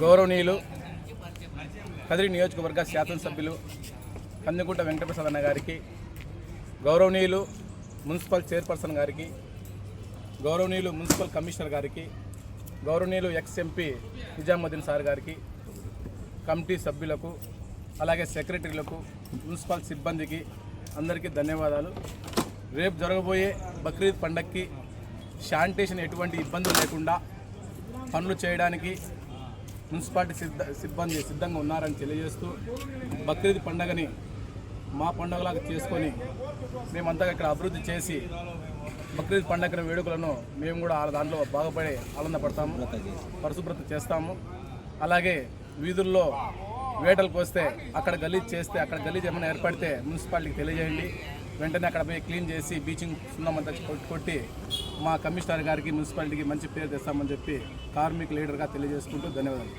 గౌరవనీయులు కదిరి నియోజకవర్గ శాసనసభ్యులు కందుకుంట వెంకటప్రసాద్ అన్న గారికి గౌరవనీయులు మున్సిపల్ చైర్పర్సన్ గారికి గౌరవనీయులు మున్సిపల్ కమిషనర్ గారికి గౌరవనీయులు ఎక్స్ ఎంపీ నిజాముద్దీన్ సార్ గారికి కమిటీ సభ్యులకు అలాగే సెక్రటరీలకు మున్సిపల్ సిబ్బందికి అందరికీ ధన్యవాదాలు. రేపు జరగబోయే బక్రీద్ పండక్కి శానిటేషన్ ఎటువంటి ఇబ్బందులు లేకుండా పనులు చేయడానికి మున్సిపాలిటీ సిద్ధ సిబ్బంది సిద్ధంగా ఉన్నారని తెలియజేస్తూ బక్రీద్ పండగని మా పండుగలాగా చేసుకొని మేమంతా ఇక్కడ అభివృద్ధి చేసి బక్రీద్ పండగ వేడుకలను మేము కూడా ఆ దాంట్లో బాగుపడి ఆనందపడతాము పరిశుభ్రత చేస్తాము. అలాగే వీధుల్లో వేటలకు వస్తే అక్కడ గలీజ్ చేస్తే అక్కడ గలీజ్ ఏమైనా ఏర్పడితే మున్సిపాలిటీకి తెలియజేయండి. వెంటనే అక్కడ పోయి క్లీన్ చేసి బీచింగ్ సున్నమంతా కొట్టి కొట్టి మా కమిషనర్ గారికి మున్సిపాలిటీకి మంచి పేరు తెస్తామని చెప్పి కార్మిక లీడర్గా తెలియజేసుకుంటూ ధన్యవాదాలు.